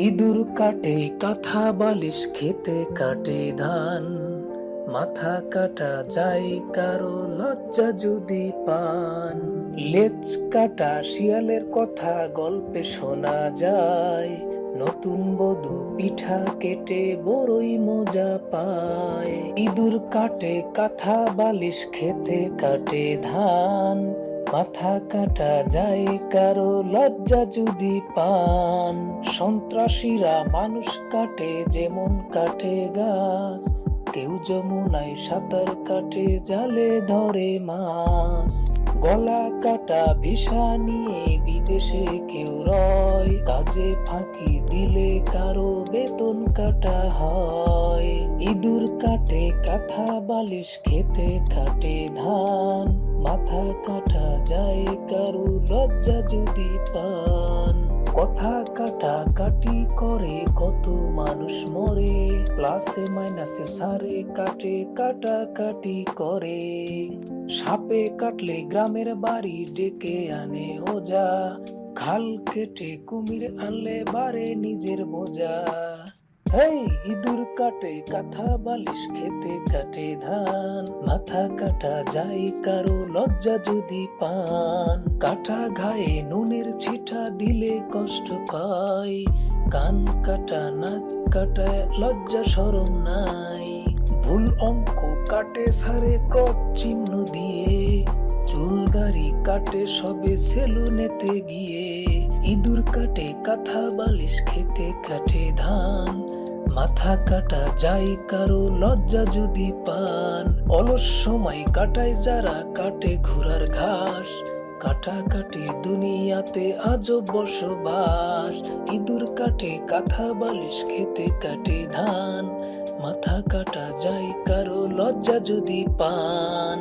ইঁদুর কাটে, কাঁথা বালিশ খেতে কাটে ধান। মাথা কাটা যায়, কারও লজ্জা যদি পান। লেজ কাটা, শিয়ালের কথা গল্পে শোনা যায়। নতুন বধূ পিঠা কেটে বড়ই মজা পায়। ইঁদুর কাটে, কাঁথা বালিশ খেতে কাটে ধান। মাথা কাটা যায় কারও লজ্জা যদি পান। সন্ত্রাসীরা মানুষ কাটে, যেমন কাটে গাছ। কেউ যমুনায় সাঁতার কাটে, জালে ধরে মাছ। গলা কাটা ভিসা নিয়ে বিদেশে কেউ রয়। কাজে ফাঁকি দিলে কারও বেতন কাটা হয়। ইঁদুর কাটে, কাঁথা বালিশ খেতে কাটে লজ্জা যদি পান কথা কাটা কাটি করে কত মানুষ মরে, প্লাসে মাইনাসে সারে কাটে কাটা কাটি করে। সাপে কাটলে গ্রামের বাড়ি ডেকে আনে ওজা, খাল কেটে কুমির আনলে বারে নিজের বোঝা। এই ইঁদুর কাটে কাঁথা, বালিশ খেতে কাটে ধান। মাথা কাটা যায় কারও, লজ্জা যদি পান। কাটা ঘায়ে নুনের ছিটা দিলে কষ্ট পায় কান কাটা, নাক কাটা, লজ্জা সরম নাই। ভুল অঙ্ক কাটে সারে ক্রস চিহ্ন দিয়ে। চুলদারি কাটে সবে সেলুনেতে গিয়ে। ইঁদুর কাটে কাঁথা, বালিশ খেতে কাটে ধান। মাথা কাটা যায় কারও লজ্জা যদি পান। অলস সময় কাটায় যারা, কাটে ঘোড়ার ঘাস। কাটা কাটাকাটির দুনিয়াতে আজব বসবাস। ইঁদুর কাটে কাঁথা বালিশ, খেতে কাটে ধান। মাথা কাটা যায় কারও লজ্জা যদি পান।